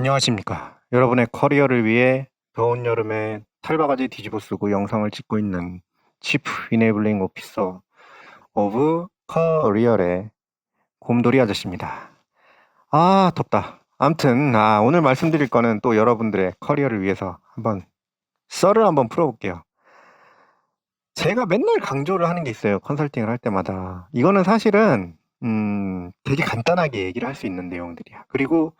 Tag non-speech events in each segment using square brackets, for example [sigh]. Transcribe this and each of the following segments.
안녕하십니까. 여러분의 커리어를 위해 더운 여름에 탈바가지 뒤집어 쓰고 영상을 찍고 있는 치프 이네블링 오피서 오브 커리어의 곰돌이 아저씨입니다. 아, 덥다. 암튼, 아, 오늘 말씀드릴 거는 또 여러분들의 커리어를 위해서 한번 썰을 한번 풀어볼게요. 제가 맨날 강조를 하는 게 있어요. 컨설팅을 할 때마다. 이거는 사실은, 음, 되게 간단하게 얘기를 할 수 있는 내용들이야. 그리고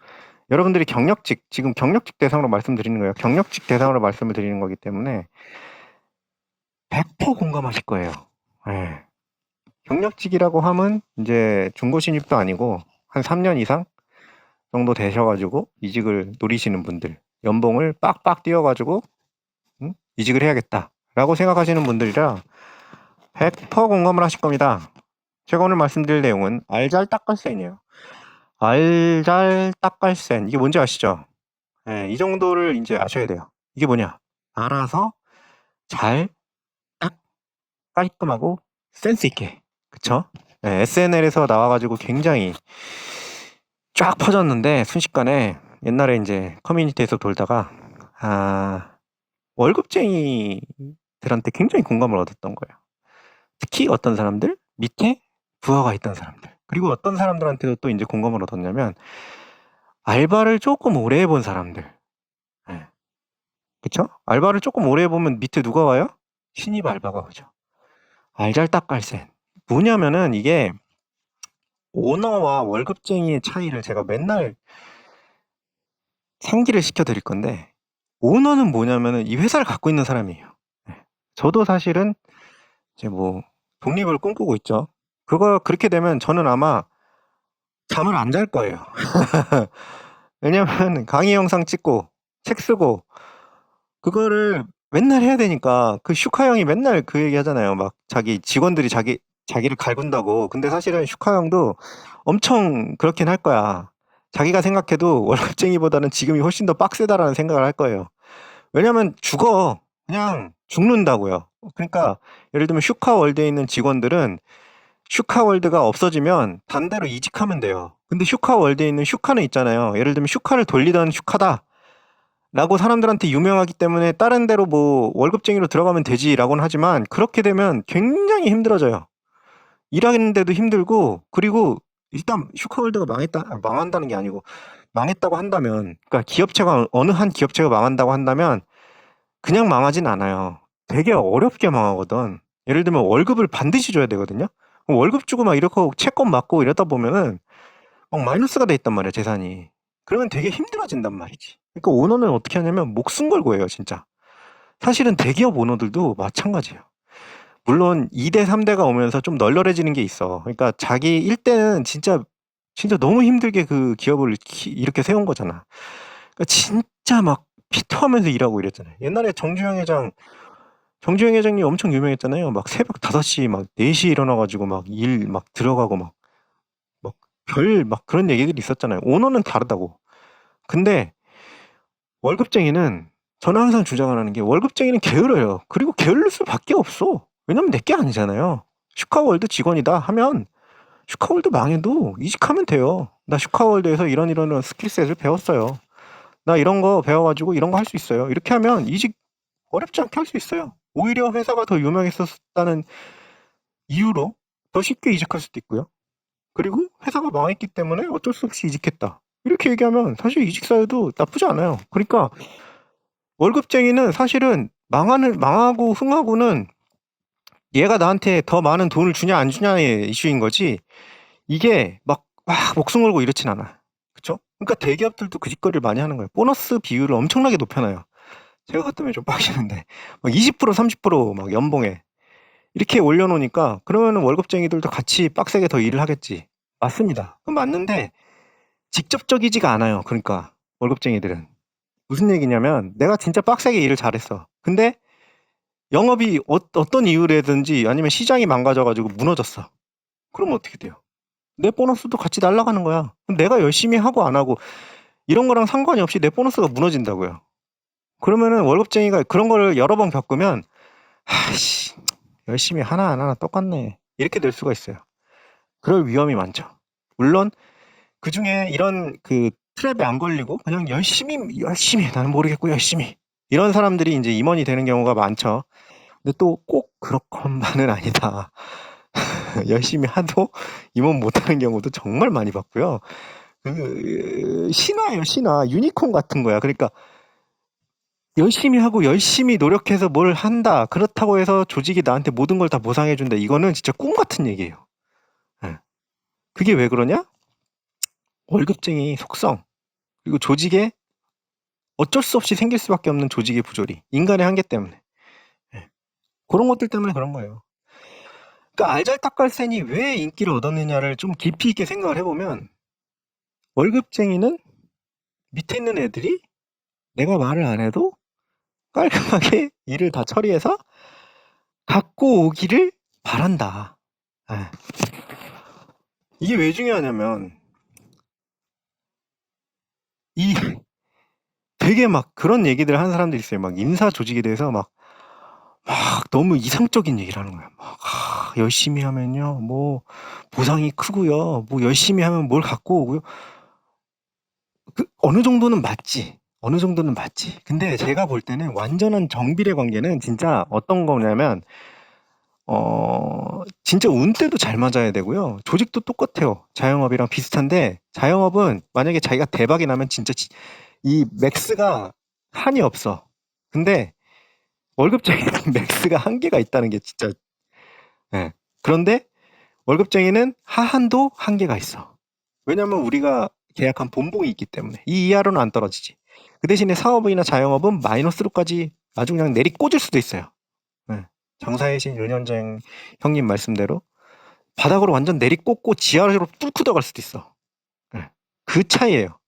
여러분들이 경력직, 지금 경력직 대상으로 말씀드리는 거예요. 경력직 대상으로 말씀을 드리는 거기 때문에 100% 공감하실 거예요. 예. 경력직이라고 하면 이제 중고 신입도 아니고 한 3년 이상 정도 되셔가지고 이직을 노리시는 분들, 연봉을 빡빡 띄워가지고 음? 이직을 해야겠다라고 생각하시는 분들이라 100% 공감을 하실 겁니다. 제가 오늘 말씀드릴 내용은 알잘딱갈센이에요. 알잘 딱갈센 이게 뭔지 아시죠? 예, 이 정도를 이제 아셔야 돼요. 이게 뭐냐? 알아서 잘, 딱, 깔끔하고 센스 있게. 그쵸? 예, SNL에서 나와가지고 굉장히 쫙 퍼졌는데 순식간에 옛날에 이제 커뮤니티에서 돌다가 아 월급쟁이들한테 굉장히 공감을 얻었던 거예요. 특히 어떤 사람들 밑에 부하가 있던 사람들 그리고 어떤 사람들한테도 또 이제 공감을 얻었냐면 알바를 조금 오래 해본 사람들 예. 그쵸? 알바를 조금 오래 해보면 밑에 누가 와요? 신입 알바가 오죠. 알잘딱갈센 뭐냐면은 이게 오너와 월급쟁이의 차이를 제가 맨날 상기를 시켜드릴 건데 오너는 뭐냐면은 이 회사를 갖고 있는 사람이에요. 네. 저도 사실은 이제 뭐 독립을 꿈꾸고 있죠. 그거 그렇게 되면 저는 아마 잠을 안 잘 거예요. [laughs] 왜냐면 강의 영상 찍고 책 쓰고 그거를 맨날 해야 되니까 그 슈카 형이 맨날 그 얘기 하잖아요. 막 자기 직원들이 자기 자기를 갈군다고. 근데 사실은 슈카 형도 엄청 그렇긴 할 거야. 자기가 생각해도 월급쟁이보다는 지금이 훨씬 더 빡세다라는 생각을 할 거예요. 왜냐면 죽어. 그냥 죽는다고요. 그러니까 예를 들면 슈카 월드에 있는 직원들은 슈카월드가 없어지면 반대로 이직하면 돼요. 근데 슈카월드에 있는 슈카는 있잖아요. 예를 들면 슈카를 돌리던 슈카다. 라고 사람들한테 유명하기 때문에 다른 데로 뭐 월급쟁이로 들어가면 되지라고는 하지만 그렇게 되면 굉장히 힘들어져요. 일하는데도 힘들고 그리고 일단 슈카월드가 망했다 아, 망한다는 게 아니고 망했다고 한다면 그러니까 기업체가 어느 한 기업체가 망한다고 한다면 그냥 망하진 않아요. 되게 어렵게 망하거든. 예를 들면 월급을 반드시 줘야 되거든요. 월급 주고 막 이렇게 채권 맞고 이러다 보면은 막 마이너스가 돼 있단 말이야 재산이. 그러면 되게 힘들어진단 말이지. 그러니까 오너는 어떻게 하냐면 목숨 걸고 해요 진짜. 사실은 대기업 오너들도 마찬가지예요. 물론 2대 3대가 오면서 좀 널널해지는 게 있어. 그러니까 자기 1대는 진짜 진짜 너무 힘들게 그 기업을 키- 이렇게 세운 거잖아. 그러니까 진짜 막 피터하면서 일하고 이랬잖아요. 옛날에 정주영 회장 정주영 회장님 엄청 유명했잖아요. 막 새벽 5시 막 4시에 일어나 가지고 막 일 막 들어가고 막 막 별 막 그런 얘기들이 있었잖아요. 오너는 다르다고. 근데 월급쟁이는 저는 항상 주장하는 게 월급쟁이는 게을러요. 그리고 게을릴 수밖에 없어. 왜냐면 내게 아니잖아요. 슈카월드 직원이다 하면 슈카월드 망해도 이직하면 돼요. 나 슈카월드에서 이런 이런 스킬셋을 배웠어요. 나 이런 거 배워가지고 이런 거 할 수 있어요. 이렇게 하면 이직 어렵지 않게 할 수 있어요. 오히려 회사가 더 유명했었다는 이유로 더 쉽게 이직할 수도 있고요. 그리고 회사가 망했기 때문에 어쩔 수 없이 이직했다. 이렇게 얘기하면 사실 이직 사유도 나쁘지 않아요. 그러니까 월급쟁이는 사실은 망하는 망하고 흥하고는 얘가 나한테 더 많은 돈을 주냐 안 주냐의 이슈인 거지. 이게 막, 막 목숨 걸고 이렇진 않아. 그쵸? 그러니까 대기업들도 그 짓거리를 많이 하는 거예요. 보너스 비율을 엄청나게 높여놔요. 제가 그때문에 좀 빡치는데 막 20% 30%막 연봉에 이렇게 올려놓으니까 그러면 월급쟁이들도 같이 빡세게 더 일을 하겠지. 맞습니다. 그건 맞는데 직접적이지가 않아요. 그러니까 월급쟁이들은 무슨 얘기냐면 내가 진짜 빡세게 일을 잘했어. 근데 영업이 어, 어떤 이유라든지 아니면 시장이 망가져가지고 무너졌어. 그럼 어떻게 돼요? 내 보너스도 같이 날아가는 거야. 내가 열심히 하고 안 하고 이런 거랑 상관이 없이 내 보너스가 무너진다고요. 그러면은 월급쟁이가 그런 거를 여러 번 겪으면 아씨 열심히 하나 안 하나 똑같네 이렇게 될 수가 있어요. 그럴 위험이 많죠. 물론 그 중에 이런 그 트랩에 안 걸리고 그냥 열심히 열심히 나는 모르겠고 열심히 이런 사람들이 이제 임원이 되는 경우가 많죠. 근데 또 꼭 그렇건만은 아니다. [laughs] 열심히 하도 임원 못하는 경우도 정말 많이 봤고요. 그 신화예요, 신화. 유니콘 같은 거야. 그러니까 열심히 하고 열심히 노력해서 뭘 한다. 그렇다고 해서 조직이 나한테 모든 걸 다 보상해 준다. 이거는 진짜 꿈 같은 얘기예요. 예. 그게 왜 그러냐? 월급쟁이 속성 그리고 조직에 어쩔 수 없이 생길 수밖에 없는 조직의 부조리 인간의 한계 때문에 예. 그런 것들 때문에 그런 거예요. 그러니까 알잘딱갈센이 왜 인기를 얻었느냐를 좀 깊이 있게 생각을 해보면 월급쟁이는 밑에 있는 애들이 내가 말을 안 해도 깔끔하게 [laughs] 일을 다 처리해서 갖고 오기를 바란다. 예. 이게 왜 중요하냐면 이 [laughs] 되게 막 그런 얘기들 하는 사람들이 있어요. 막 인사 조직에 대해서 막, 막 너무 이상적인 얘기를 하는 거야. 막, 아, 열심히 하면요, 뭐, 보상이 크고요, 뭐, 열심히 하면 뭘 갖고 오고요. 그, 어느 정도는 맞지. 어느 정도는 맞지. 근데 제가 볼 때는 완전한 정비례 관계는 진짜 어떤 거냐면, 어, 진짜 운 때도 잘 맞아야 되고요. 조직도 똑같아요. 자영업이랑 비슷한데, 자영업은 만약에 자기가 대박이 나면 진짜 지- 이 맥스가 한이 없어. 근데 월급쟁이는 [laughs] 맥스가 한계가 있다는 게 진짜, 예. 그런데 월급쟁이는 하한도 한계가 있어. 왜냐면 우리가 계약한 본봉이 있기 때문에. 이 이하로는 안 떨어지지. 그 대신에 사업이나 자영업은 마이너스로까지 아주 그냥 내리 꽂을 수도 있어요. 예. 장사의 신 윤현정 형님 말씀대로 바닥으로 완전 내리 꽂고 지하로 뚫고 들어갈 수도 있어. 예. 그 차이예요.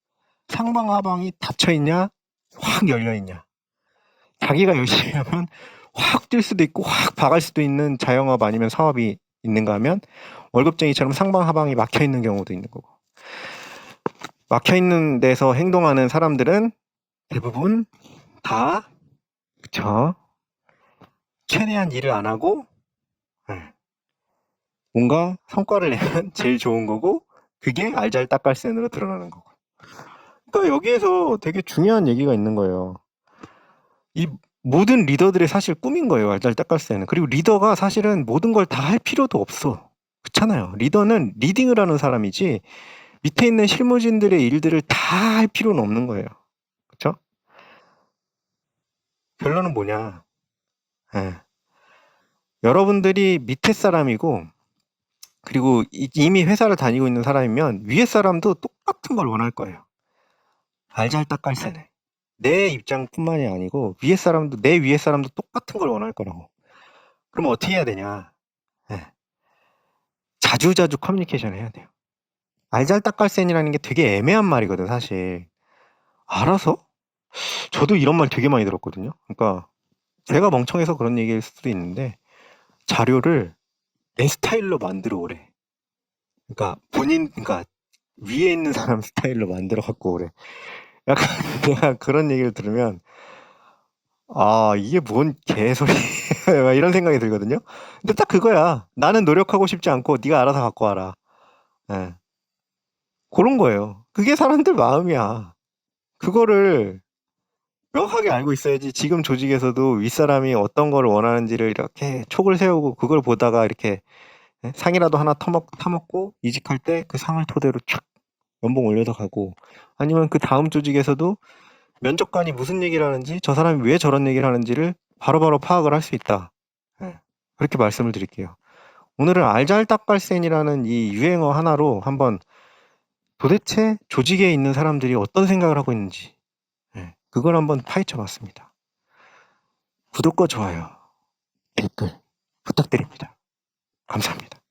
상방 하방이 닫혀 있냐, 확 열려 있냐. 자기가 열심히 하면 확 뛸 수도 있고 확 박을 수도 있는 자영업 아니면 사업이 있는가 하면 월급쟁이처럼 상방 하방이 막혀 있는 경우도 있는 거고. 막혀 있는 데서 행동하는 사람들은 대부분 다 그쵸 최대한 일을 안 하고 예. 뭔가 성과를 내면 [laughs] 제일 좋은 거고 그게 알잘딱갈센으로 드러나는 거고. 그러니까 여기에서 되게 중요한 얘기가 있는 거예요. 이 모든 리더들의 사실 꿈인 거예요. 알잘딱갈센은. 그리고 리더가 사실은 모든 걸 다 할 필요도 없어. 그렇잖아요. 리더는 리딩을 하는 사람이지 밑에 있는 실무진들의 일들을 다 할 필요는 없는 거예요. 그렇죠? 결론은 뭐냐? 예. 여러분들이 밑에 사람이고 그리고 이- 이미 회사를 다니고 있는 사람이면 위에 사람도 똑같은 걸 원할 거예요. 알잘딱갈세네. 내 입장뿐만이 아니고 위에 사람도 내 위에 사람도 똑같은 걸 원할 거라고. 그럼 어떻게 해야 되냐? 예. 자주자주 커뮤니케이션 해야 돼요. 알잘딱갈센이라는 게 되게 애매한 말이거든, 사실. 알아서? 저도 이런 말 되게 많이 들었거든요. 그러니까 제가 멍청해서 그런 얘기일 수도 있는데 자료를 내 스타일로 만들어 오래. 그러니까 본인, 그러니까 위에 있는 사람 [laughs] 스타일로 만들어 갖고 오래. 약간 [laughs] 내가 그런 얘기를 들으면 아 이게 뭔 개소리 [laughs] 막 이런 생각이 들거든요. 근데 딱 그거야. 나는 노력하고 싶지 않고 네가 알아서 갖고 와라. 예. 그런 거예요. 그게 사람들 마음이야. 그거를 명확하게 알고 있어야지 지금 조직에서도 윗사람이 어떤 거를 원하는지를 이렇게 촉을 세우고 그걸 보다가 이렇게 예? 상이라도 하나 터먹, 타먹고 이직할 때 그 상을 토대로 촥 연봉 올려서 가고 아니면 그 다음 조직에서도 면접관이 무슨 얘기를 하는지 저 사람이 왜 저런 얘기를 하는지를 바로바로 파악을 할 수 있다. 예. 그렇게 말씀을 드릴게요. 오늘은 알잘딱갈센이라는 이 유행어 하나로 한번 도대체 조직에 있는 사람들이 어떤 생각을 하고 있는지 예, 그걸 한번 파헤쳐 봤습니다. 구독과 좋아요, 댓글 부탁드립니다. 감사합니다.